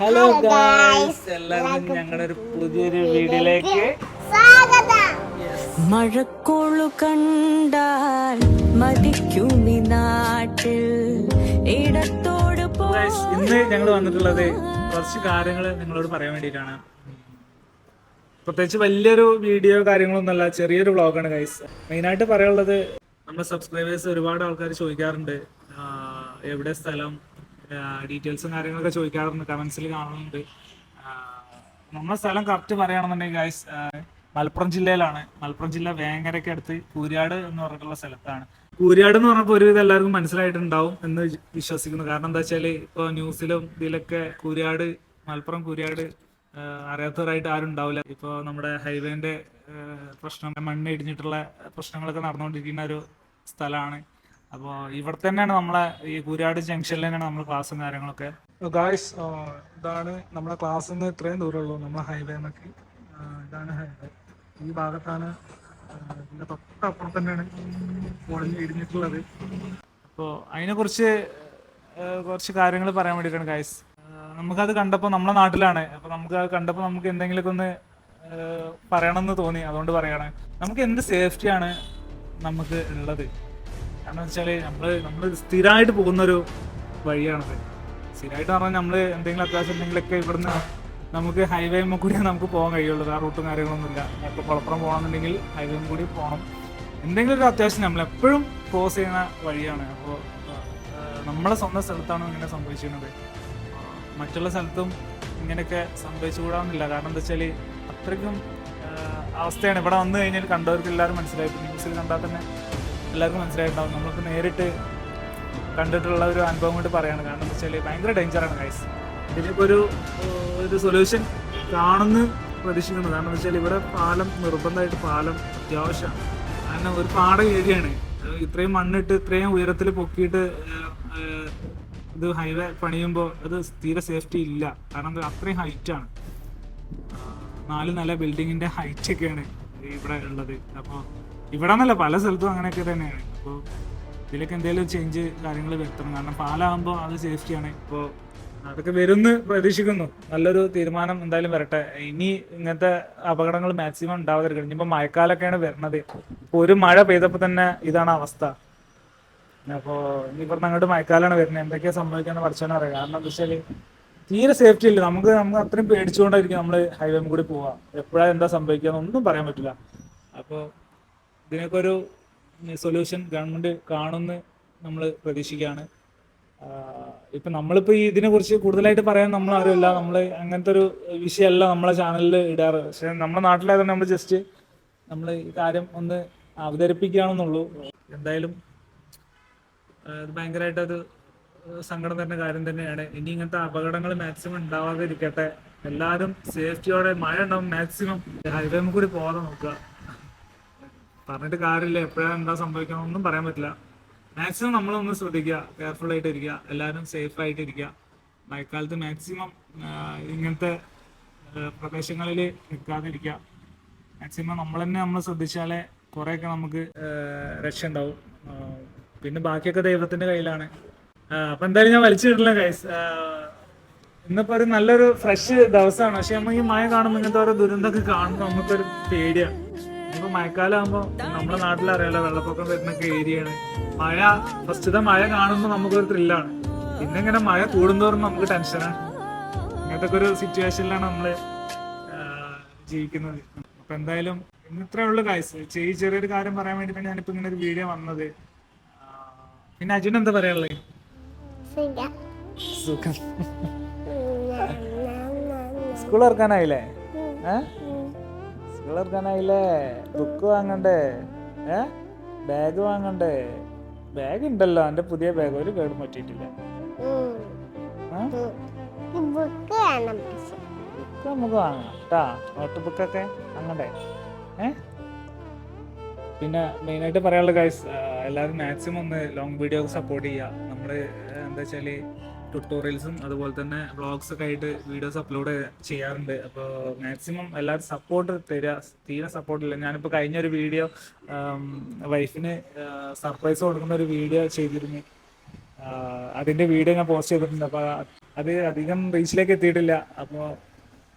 Hello guys എല്ലാവർക്കും ഞങ്ങളുടെ ഒരു പുതിയൊരു വീഡിയോയിലേക്ക് സ്വാഗതം. മഴക്കോളു കണ്ടാൽ മതിക്കുമി നാട്ടിൽ. ഇടത്തോട് പോ ഗായ്സ് ഇന്ന് ഞങ്ങൾ വന്നിട്ടുള്ളത് കുറച്ച് കാര്യങ്ങൾ നിങ്ങളോട് പറയാൻ വേണ്ടിയിട്ടാണ്. പ്രത്യേകിച്ച് വലിയൊരു വീഡിയോ കാര്യങ്ങളൊന്നുമല്ല ചെറിയൊരു വ്ളോഗാണ് ഗൈസ് മെയിനായിട്ട് പറയാനുള്ളത് നമ്മുടെ സബ്സ്ക്രൈബേഴ്സ് ഒരുപാട് ആൾക്കാർ ചോദിക്കാറുണ്ട് എവിടെ സ്ഥലം ഡീറ്റെയിൽസും കാര്യങ്ങളൊക്കെ ചോദിക്കാറുണ്ട്. കമൻസിൽ കാണുന്നുണ്ട്. നമ്മുടെ സ്ഥലം കറക്റ്റ് പറയുകയാണെന്നുണ്ടെങ്കിൽ ഗൈസ് മലപ്പുറം ജില്ലയിലാണ്. മലപ്പുറം ജില്ല വേങ്ങരയ്ക്ക് അടുത്ത് കൂരിയാട് എന്ന് പറഞ്ഞിട്ടുള്ള സ്ഥലത്താണ്. കൂരിയാട് എന്ന് പറഞ്ഞപ്പോൾ ഒരുവിധം എല്ലാവർക്കും മനസ്സിലായിട്ടുണ്ടാവും എന്ന് വിശ്വസിക്കുന്നു. കാരണം എന്താ വെച്ചാൽ ഇപ്പോൾ ന്യൂസിലും ഇതിലൊക്കെ കൂരിയാട് മലപ്പുറം കൂരിയാട് അറിയാത്തവരായിട്ട് ആരും ഉണ്ടാവില്ല. ഇപ്പോൾ നമ്മുടെ ഹൈവേന്റെ പ്രശ്നം മണ്ണ് ഇടിഞ്ഞിട്ടുള്ള പ്രശ്നങ്ങളൊക്കെ നടന്നുകൊണ്ടിരിക്കുന്ന ഒരു സ്ഥലമാണ്. അപ്പോൾ ഇവിടെ തന്നെയാണ് നമ്മളെ ഈ കുരാട് ജംഗ്ഷനിൽ തന്നെയാണ് നമ്മൾ ക്ലാസ്സും കാര്യങ്ങളൊക്കെ. ഗായ്സ് ഇതാണ് നമ്മളെ ക്ലാസ് നിന്ന് ഇത്രയും ദൂരമുള്ളൂ നമ്മളെ ഹൈവേ എന്നൊക്കെ. ഇതാണ് ഹൈവേ ഈ ഭാഗത്താണ് ഇതിന്റെ തൊട്ടപ്പുറം തന്നെയാണ് പൊളിഞ്ഞ് ഇടിഞ്ഞിട്ടുള്ളത്. അപ്പോൾ അതിനെ കുറിച്ച് കുറച്ച് കാര്യങ്ങൾ പറയാൻ വേണ്ടിയിട്ടാണ് ഗായ്സ് നമുക്കത് കണ്ടപ്പോൾ നമ്മളെ നാട്ടിലാണ്. അപ്പോൾ നമുക്ക് അത് കണ്ടപ്പോൾ നമുക്ക് എന്തെങ്കിലുമൊക്കെ ഒന്ന് പറയണമെന്ന് തോന്നി. അതുകൊണ്ട് പറയാണ്. നമുക്ക് എന്ത് സേഫ്റ്റിയാണ് നമുക്ക് ഉള്ളത്? കാരണം വെച്ചാൽ നമ്മൾ നമ്മൾ സ്ഥിരമായിട്ട് പോകുന്നൊരു വഴിയാണത്. സ്ഥിരമായിട്ട് പറഞ്ഞാൽ നമ്മൾ എന്തെങ്കിലും അത്യാവശ്യം എന്തെങ്കിലുമൊക്കെ ഇവിടുന്ന് നമുക്ക് ഹൈവേ കൂടി നമുക്ക് പോകാൻ കഴിയുള്ളൂ. ആ റൂട്ടും കാര്യങ്ങളൊന്നുമില്ല. ഇപ്പോൾ കുളപ്പുറം പോകണമെന്നുണ്ടെങ്കിൽ ഹൈവേ കൂടി പോകണം. എന്തെങ്കിലും ഒരു അത്യാവശ്യം നമ്മൾ എപ്പോഴും ക്രോസ് ചെയ്യുന്ന വഴിയാണ്. അപ്പോൾ നമ്മളെ സ്വന്തം സ്ഥലത്താണ് ഇങ്ങനെ സംഭവിച്ചിരുന്നത്. മറ്റുള്ള സ്ഥലത്തും ഇങ്ങനെയൊക്കെ സംഭവിച്ചുകൂടാന്നില്ല. കാരണം എന്താ വെച്ചാൽ അത്രയ്ക്കും അവസ്ഥയാണ്. ഇവിടെ വന്നു കഴിഞ്ഞാൽ കണ്ടവർക്ക് എല്ലാവരും മനസ്സിലായി ന്യൂസിൽ കണ്ടാൽ തന്നെ എല്ലാവർക്കും മനസ്സിലായിട്ടുണ്ടാവും. നമ്മൾക്ക് നേരിട്ട് കണ്ടിട്ടുള്ള ഒരു അനുഭവം കൊണ്ട് പറയാണ്. കാരണം എന്താ വെച്ചാൽ ഭയങ്കര ഡേഞ്ചറാണ് ഗൈസ് ഇതിലിപ്പോൾ ഒരു ഒരു സൊല്യൂഷൻ കാണുന്ന പ്രതീക്ഷിക്കുന്നത് കാരണം എന്താ വെച്ചാൽ ഇവിടെ പാലം നിർബന്ധമായിട്ട് പാലം അത്യാവശ്യമാണ് കാരണം ഒരു പാട ഏരിയയാണ് ഇത്രയും മണ്ണിട്ട് ഇത്രയും ഉയരത്തിൽ പൊക്കിയിട്ട് ഇത് ഹൈവേ പണിയുമ്പോൾ അത് തീരെ സേഫ്റ്റി ഇല്ല. കാരണം അത്രയും ഹൈറ്റാണ് നാല് നല്ല ബിൽഡിങ്ങിന്റെ ഹൈറ്റ് ഒക്കെയാണ്. ഇവിടെ ഉള്ളത്. അപ്പോൾ ഇവിടെ നിന്നല്ല പല സ്ഥലത്തും അങ്ങനെയൊക്കെ തന്നെയാണ്. അപ്പോൾ ഇതിലൊക്കെ എന്തെങ്കിലും ചേഞ്ച് കാര്യങ്ങൾ വരുത്തണം. കാരണം പാലാകുമ്പോൾ അത് സേഫ്റ്റിയാണ് ഇപ്പോൾ അതൊക്കെ വരുമെന്ന് പ്രതീക്ഷിക്കുന്നു. നല്ലൊരു തീരുമാനം എന്തായാലും വരട്ടെ. ഇനി ഇങ്ങനത്തെ അപകടങ്ങൾ മാക്സിമം ഉണ്ടാവാതിരിക്കണം ഇനിയിപ്പോൾ മഴക്കാലൊക്കെയാണ് വരുന്നത്. ഇപ്പോൾ ഒരു മഴ പെയ്തപ്പോൾ തന്നെ ഇതാണ് അവസ്ഥ. അപ്പോ ഇനിയിപ്പം അങ്ങോട്ട് മഴക്കാലാണ് വരുന്നത്. എന്തൊക്കെയാ സംഭവിക്കാന്ന് പഠിച്ചാൽ അറിയാം. കാരണം എന്താ വെച്ചാൽ തീരെ സേഫ്റ്റി ഇല്ല. നമുക്ക് നമുക്ക് അത്രയും പേടിച്ചുകൊണ്ടായിരിക്കും നമ്മൾ ഹൈവേ കൂടി പോവാ. എപ്പോഴാ എന്താ സംഭവിക്കുക ഒന്നും പറയാൻ പറ്റില്ല. അപ്പോൾ ഇതിനൊക്കെ ഒരു സൊല്യൂഷൻ ഗവൺമെന്റ് കാണുമെന്ന് നമ്മൾ പ്രതീക്ഷിക്കുകയാണ് ഇപ്പൊ നമ്മളിപ്പോ ഇതിനെ കുറിച്ച് കൂടുതലായിട്ട് പറയാൻ നമ്മൾ അറിയില്ല നമ്മൾ അങ്ങനത്തെ ഒരു വിഷയമല്ല നമ്മളെ ചാനലിൽ ഇടാറ്. പക്ഷെ നമ്മുടെ നാട്ടിലായതുകൊണ്ട് നമ്മൾ ജസ്റ്റ് നമ്മൾ ഈ കാര്യം ഒന്ന് അവതരിപ്പിക്കുകയാണെന്നുള്ളൂ. എന്തായാലും ഭയങ്കരമായിട്ടൊരു സങ്കടം തരുന്ന കാര്യം തന്നെയാണ്. ഇനി ഇങ്ങനത്തെ അപകടങ്ങൾ മാക്സിമം ഉണ്ടാവാതെ ഇരിക്കട്ടെ എല്ലാവരും സേഫ്റ്റിയോടെ മഴ ഉണ്ടാവും മാക്സിമം ഹൈവേ കൂടി പോകാതെ നോക്കുക. പറഞ്ഞിട്ട് കാര്യമില്ല. എപ്പോഴാണ് എന്താ സംഭവിക്കണം ഒന്നും പറയാൻ പറ്റില്ല. മാക്സിമം നമ്മളൊന്ന് ശ്രദ്ധിക്കുക. കെയർഫുൾ ആയിട്ട് ഇരിക്കുക. എല്ലാവരും സേഫ് ആയിട്ട് ഇരിക്കുക. മഴക്കാലത്ത് മാക്സിമം ഇങ്ങനത്തെ പ്രദേശങ്ങളിൽ നിൽക്കാതിരിക്കുക. മാക്സിമം നമ്മൾ തന്നെ നമ്മൾ ശ്രദ്ധിച്ചാലേ കുറേയൊക്കെ നമുക്ക് രക്ഷ ഉണ്ടാവും പിന്നെ ബാക്കിയൊക്കെ ദൈവത്തിന്റെ കയ്യിലാണ്. അപ്പൊ എന്തായാലും ഞാൻ വലിച്ചു വിടില്ല ഗൈസ് ഇന്നിപ്പോ ഒരു നല്ലൊരു ഫ്രഷ് ദിവസമാണ് പക്ഷെ നമ്മൾ ഈ മഴ കാണുമ്പോൾ ഇങ്ങനത്തെ ഓരോ ദുരന്തമൊക്കെ കാണുമ്പോൾ നമുക്കൊരു പേടിയാണ് ഇപ്പൊ മഴക്കാലം ആകുമ്പോൾ നമ്മുടെ നാട്ടിൽ അറിയാലോ വെള്ളപ്പൊക്കം വരുന്നൊക്കെ ഏരിയയാണ്. മഴ ഫസ്റ്റത്തെ മഴ കാണുമ്പോൾ നമുക്കൊരു ത്രില്ലാണ് പിന്നെ ഇങ്ങനെ മഴ കൂടുന്തോറും നമുക്ക് ടെൻഷനാണ് ഇങ്ങനത്തെ ഒരു സിറ്റുവേഷനിലാണ് നമ്മൾ ജീവിക്കുന്നത്. അപ്പൊ എന്തായാലും ഇന്ന് ഇത്രേ ഉള്ളു കാഴ്ച ചെറിയൊരു കാര്യം പറയാൻ വേണ്ടി വേണ്ടിയിട്ടാണ് ഞാനിപ്പോ ഇങ്ങനെ ഒരു വീഡിയോ വന്നത്. പിന്നെ അജുൻ എന്താ പറയാനുള്ളത് സുഖം. സുഖം സ്കൂൾ ഇറക്കാനായില്ലേ സ്കൂൾ ഇറക്കാനായില്ലേ ബുക്ക് വാങ്ങണ്ടേ? ഏ? ബാഗ് വാങ്ങണ്ടേ? ബാഗ് ഉണ്ടല്ലോ. എന്റെ പുതിയ ബാഗ്. ഒരു കേടും പറ്റിയിട്ടില്ല. ബുക്ക് നമുക്ക് വാങ്ങാം കേട്ടാ നോട്ട് ബുക്കൊക്കെ വാങ്ങണ്ടേ? ഏ? പിന്നെ മെയിനായിട്ട് പറയാനുള്ള കാര്യം എല്ലാവരും മാക്സിമം ഒന്ന് ലോങ് വീഡിയോ സപ്പോർട്ട് ചെയ്യുക എന്താ വെച്ചാൽ ട്യൂട്ടോറിയൽസും അതുപോലെ തന്നെ വ്ളോഗ്സ് ഒക്കെ ആയിട്ട് വീഡിയോസ് അപ്ലോഡ് ചെയ്യാറുണ്ട്. അപ്പോൾ മാക്സിമം എല്ലാവരും സപ്പോർട്ട് തരിക തീരെ സപ്പോർട്ടില്ല ഞാനിപ്പോൾ കഴിഞ്ഞ ഒരു വീഡിയോ വൈഫിന് സർപ്രൈസ് കൊടുക്കുന്ന ഒരു വീഡിയോ ചെയ്തിരുന്നു. അതിന്റെ വീഡിയോ ഞാൻ പോസ്റ്റ് ചെയ്തിട്ടുണ്ട്. അപ്പോൾ അത് അധികം റീച്ചിലേക്ക് എത്തിയിട്ടില്ല. അപ്പോൾ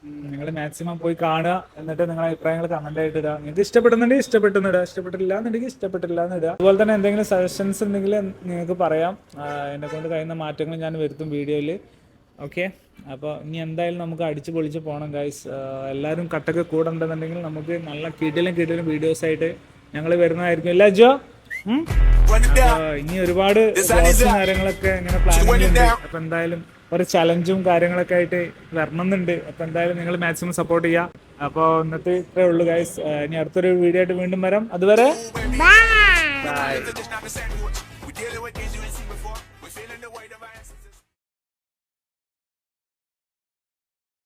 നിങ്ങൾ മാക്സിമം പോയി കാണുക എന്നിട്ട് നിങ്ങളുടെ അഭിപ്രായങ്ങൾ കമന്റ് ആയിട്ട് ഇടുക. നിങ്ങൾക്ക് ഇഷ്ടപ്പെടുന്നുണ്ടെങ്കിൽ ഇഷ്ടപ്പെട്ടെന്ന് ഇടുക. ഇഷ്ടപ്പെട്ടില്ല എന്നുണ്ടെങ്കിൽ ഇഷ്ടപ്പെട്ടില്ല എന്ന് ഇടുക. അതുപോലെ തന്നെ എന്തെങ്കിലും സജഷൻസ് ഉണ്ടെങ്കിൽ നിങ്ങൾക്ക് പറയാം. എന്നെ കൊണ്ട് കഴിയുന്ന മാറ്റങ്ങൾ ഞാൻ വരുത്തും വീഡിയോയിൽ ഓക്കെ അപ്പോൾ ഇനി എന്തായാലും നമുക്ക് അടിച്ച് പൊളിച്ച് പോകണം ഗൈസ് എല്ലാവരും കട്ടൊക്കെ കൂടെ ഉണ്ടെന്നുണ്ടെങ്കിൽ നമുക്ക് നല്ല കിടിലും കിടിലും വീഡിയോസ് ആയിട്ട് ഞങ്ങൾ വരുന്നതായിരിക്കും. ഇല്ല ജോ? ഇനി ഒരുപാട് കാര്യങ്ങളൊക്കെ ഇങ്ങനെ പ്ലാൻ ചെയ്യുന്നുണ്ട് അപ്പൊ എന്തായാലും ഒരു ചലഞ്ചും കാര്യങ്ങളൊക്കെ ആയിട്ട് വരണമെന്നുണ്ട്. അപ്പൊ എന്തായാലും നിങ്ങൾ മാക്സിമം സപ്പോർട്ട് ചെയ്യുക അപ്പോൾ ഇന്നത്തെ ഇത്രേ ഉള്ളൂ ഗൈസ് ഇനി അടുത്തൊരു വീഡിയോ ആയിട്ട് വീണ്ടും വരാം. അതുവരെ